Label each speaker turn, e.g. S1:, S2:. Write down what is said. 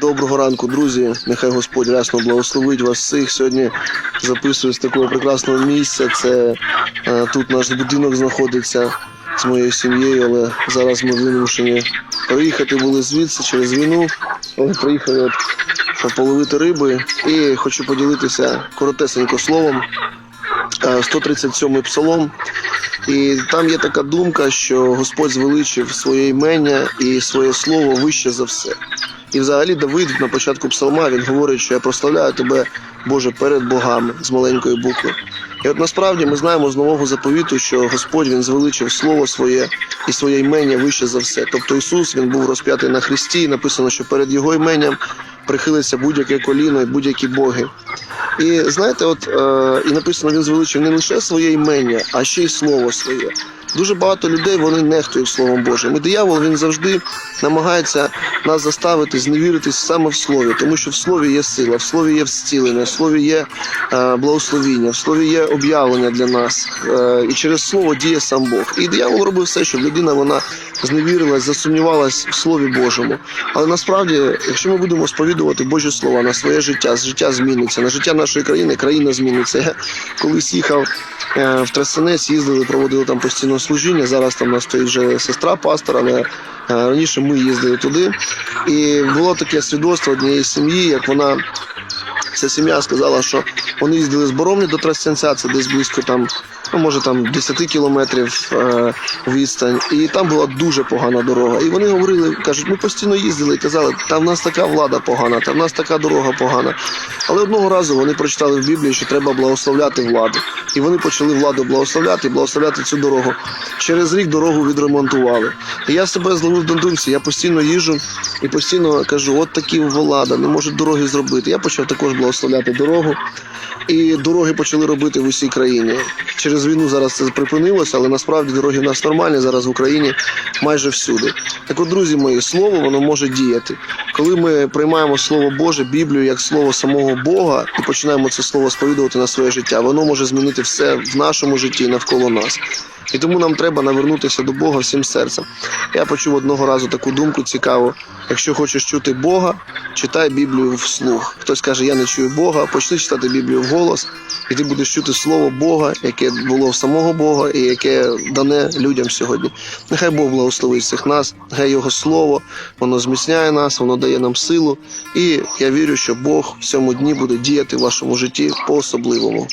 S1: Доброго ранку, друзі. Нехай Господь рясно благословить вас всіх. Сьогодні записую з такого прекрасного місця. Це е, тут наш будинок знаходиться з моєю сім'єю, але зараз ми вимушені приїхати були звідси через війну. Але приїхали от, половити риби. І хочу поділитися коротесенько словом. Е, 137 псалом. І там є така думка, що Господь звеличив своє імення і своє слово вище за все. І взагалі Давид на початку псалма він говорить, що я прославляю тебе, Боже, перед богами з маленької букви. І от насправді ми знаємо з нового заповіту, що Господь він звеличив слово своє і своє імення вище за все. Тобто Ісус він був розп'ятий на хресті, і написано, що перед його іменням прихилиться будь-яке коліно і будь-які боги. І знаєте, от е, і написано, він звеличив не лише своє імення, а ще й слово своє. Дуже багато людей вони нехтують словом Божим. І диявол він завжди намагається нас заставити зневіритись саме в слові, тому що в слові є сила, в слові є зцілення, в слові є е, благословіння, в слові є об'явлення для нас. Е, і через слово діє сам Бог. І диявол робив все, щоб людина вона зневірилась, засумнівалась в слові Божому. Але насправді, якщо ми будемо сповідувати Божі слова на своє життя, життя зміниться, на життя нашої країни, країна зміниться. Я колись їхав в Трасинець, їздили, проводили там постійне служіння. Зараз там у нас стоїть вже сестра пастора, але е, раніше ми їздили туди. І було таке свідоцтво однієї сім'ї, як вона. Ця сім'я сказала, що вони їздили з Боровні до Тростянця, це десь близько там, ну може там 10 кілометрів е, відстань, і там була дуже погана дорога. І вони говорили, кажуть, ми постійно їздили і казали, та в нас така влада погана, та в нас така дорога погана. Але одного разу вони прочитали в Біблії, що треба благословляти владу. І вони почали владу благословляти благословляти цю дорогу. Через рік дорогу відремонтували. І я себе зловив на думці, я постійно їжджу і постійно кажу, от такі влада, не можуть дороги зробити. Я почав також благословляти дорогу. І дороги почали робити в усій країні. Через війну зараз це припинилося, але насправді дороги в нас нормальні зараз в Україні майже всюди. Так от, друзі мої, слово воно може діяти. Коли ми приймаємо слово Боже, Біблію як слово самого Бога і починаємо це слово сповідувати на своє життя, воно може змінити все в нашому житті навколо нас. І тому нам треба навернутися до Бога всім серцем. Я почув одного разу таку думку цікаву. Якщо хочеш чути Бога, читай Біблію вслух. Хтось каже, я не чую Бога, почни читати Біблію вголос, і ти будеш чути слово Бога, яке було в самого Бога і яке дане людям сьогодні. Нехай Бог благословить всіх нас, нехай Його слово, воно зміцняє нас, воно дає нам силу. І я вірю, що Бог в цьому дні буде діяти в вашому житті по особливому.